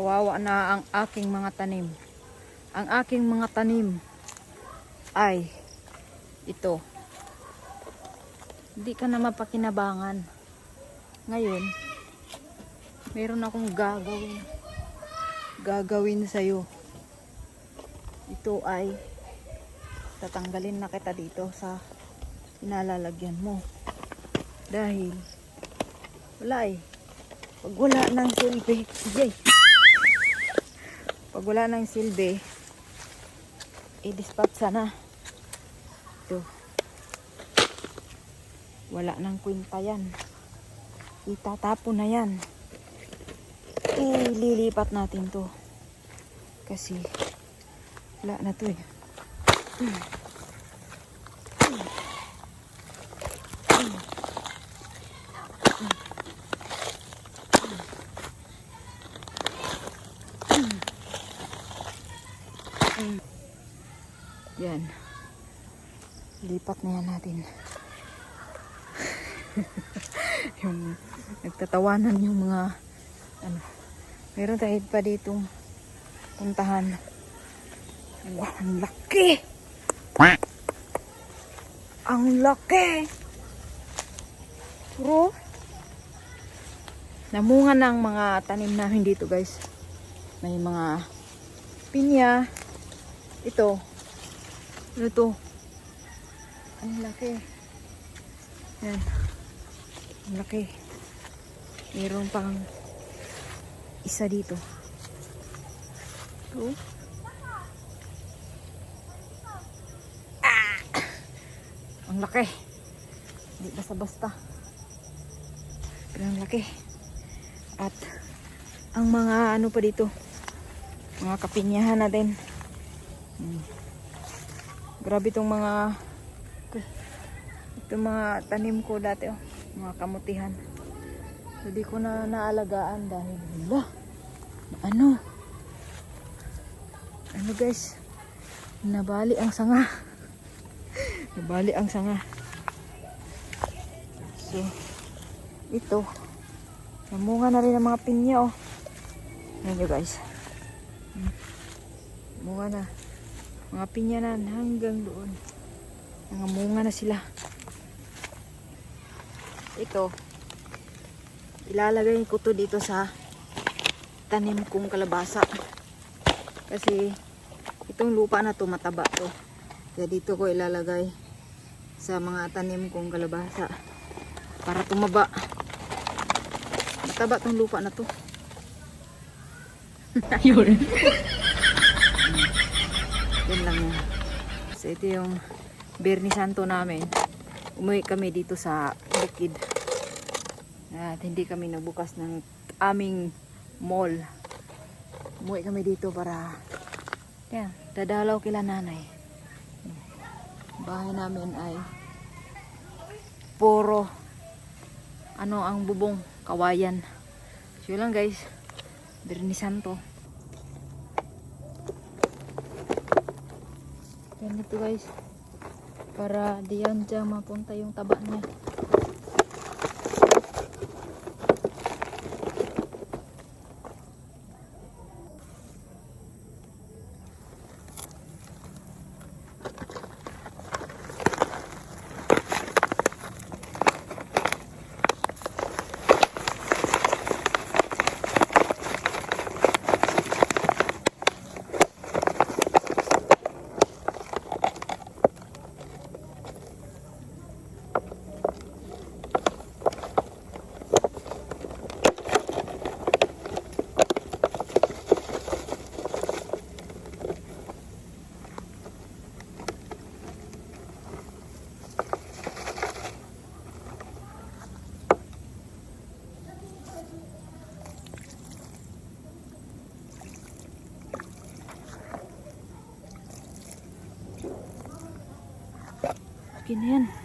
Kawawa na ang aking mga tanim. Ang aking mga tanim ay ito. Hindi ka na mapakinabangan. Ngayon, meron akong gagawin. Gagawin sa'yo. Ito ay tatanggalin na kita dito sa inalalagyan mo. Dahil wala eh. Pag wala ng silbi, yay! Pag wala ng silbi, i-dispatch na. Ito. Wala nang kwinta yan. Itatapon na yan. Ililipat natin to. Kasi, wala na to eh. Yan. Lipat na yan natin. yung nagtatawanan yung mga ano. Meron tayo pa ditong puntahan. Wow, ang laki! Ang laki! Puro namunga ng mga tanim namin dito guys. May mga pinya. Ito, ano to? Ang laki. Yan. Ang laki. Meron pang isa dito. Ito. Ah! Ang laki. Hindi basta-basta. Ang laki. At ang mga ano pa dito. Mga kapinyahan natin. Hmm. Grabe itong mga itong mga tanim ko dati oh. Mga kamutihan. Hindi ko na naalagaan dahil wala. Ano? Ano guys? Nabali ang sanga. Nabali ang sanga. So, ito. Namunga na rin ang mga pinya oh. Ayan guys. Hmm. Munga na mga pinyanan hanggang doon. Mga munga na sila. Ito. Ilalagay ko to dito sa tanim kong kalabasa. Kasi itong lupa na to mataba to. Kaya dito ko ilalagay sa mga tanim kong kalabasa para tumaba. Mataba tong lupa na to yun lang yan. So ito yung Bernie Santo namin. Umuwi kami dito sa bukid. At hindi kami nagbukas ng aming mall. Umuwi kami dito para yan, dadalaw kila nanay. Bahay namin ay puro ano ang bubong kawayan. So lang guys. Bernie Santo. Yan ito guys. Para diyan dyan mapunta yung taba niya. Yan.